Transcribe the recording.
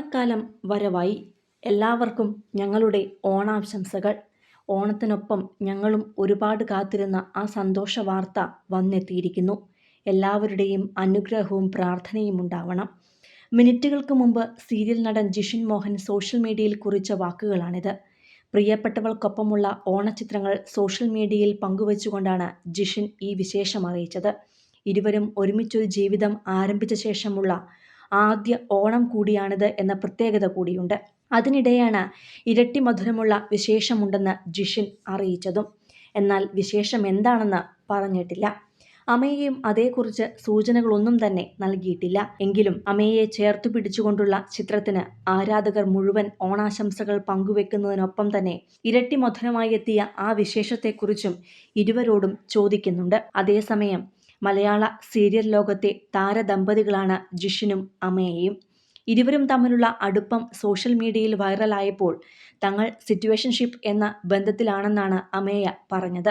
ഓണക്കാലം വരവായി എല്ലാവർക്കും ഞങ്ങളുടെ ഓണാശംസകൾ. ഓണത്തിനൊപ്പം ഞങ്ങളും ഒരുപാട് കാത്തിരുന്ന ആ സന്തോഷ വാർത്ത വന്നെത്തിയിരിക്കുന്നു. എല്ലാവരുടെയും അനുഗ്രഹവും പ്രാർത്ഥനയും ഉണ്ടാവണം. മിനിറ്റുകൾക്ക് മുമ്പ് സീരിയൽ നടൻ ജിഷിൻ മോഹൻ സോഷ്യൽ മീഡിയയിൽ കുറിച്ച വാക്കുകളാണിത്. പ്രിയപ്പെട്ടവൾക്കൊപ്പമുള്ള ഓണചിത്രങ്ങൾ സോഷ്യൽ മീഡിയയിൽ പങ്കുവച്ചുകൊണ്ടാണ് ജിഷിൻ ഈ വിശേഷം അറിയിച്ചത്. ഇരുവരും ഒരുമിച്ചൊരു ജീവിതം ആരംഭിച്ച ശേഷമുള്ള ആദ്യ ഓണം കൂടിയാണിത് എന്ന പ്രത്യേകത കൂടിയുണ്ട്. അതിനിടെയാണ് ഇരട്ടി മധുരമുള്ള വിശേഷമുണ്ടെന്ന് ജിഷിൻ അറിയിച്ചതും. എന്നാൽ വിശേഷം എന്താണെന്ന് പറഞ്ഞിട്ടില്ല. അമ്മയെയും അതേക്കുറിച്ച് സൂചനകളൊന്നും തന്നെ നൽകിയിട്ടില്ല. എങ്കിലും അമ്മയെ ചേർത്തു പിടിച്ചുകൊണ്ടുള്ള ചിത്രത്തിന് ആരാധകർ മുഴുവൻ ഓണാശംസകൾ പങ്കുവെക്കുന്നതിനൊപ്പം തന്നെ ഇരട്ടി മധുരമായി എത്തിയ ആ വിശേഷത്തെക്കുറിച്ചും ഇരുവരോടും ചോദിക്കുന്നുണ്ട്. അതേസമയം മലയാള സീരിയൽ ലോകത്തെ താരദമ്പതികളാണ് ജിഷിനും അമയയും. ഇരുവരും തമ്മിലുള്ള അടുപ്പം സോഷ്യൽ മീഡിയയിൽ വൈറലായപ്പോൾ തങ്ങൾ സിറ്റുവേഷൻഷിപ്പ് എന്ന ബന്ധത്തിലാണെന്നാണ് അമേയ പറഞ്ഞത്.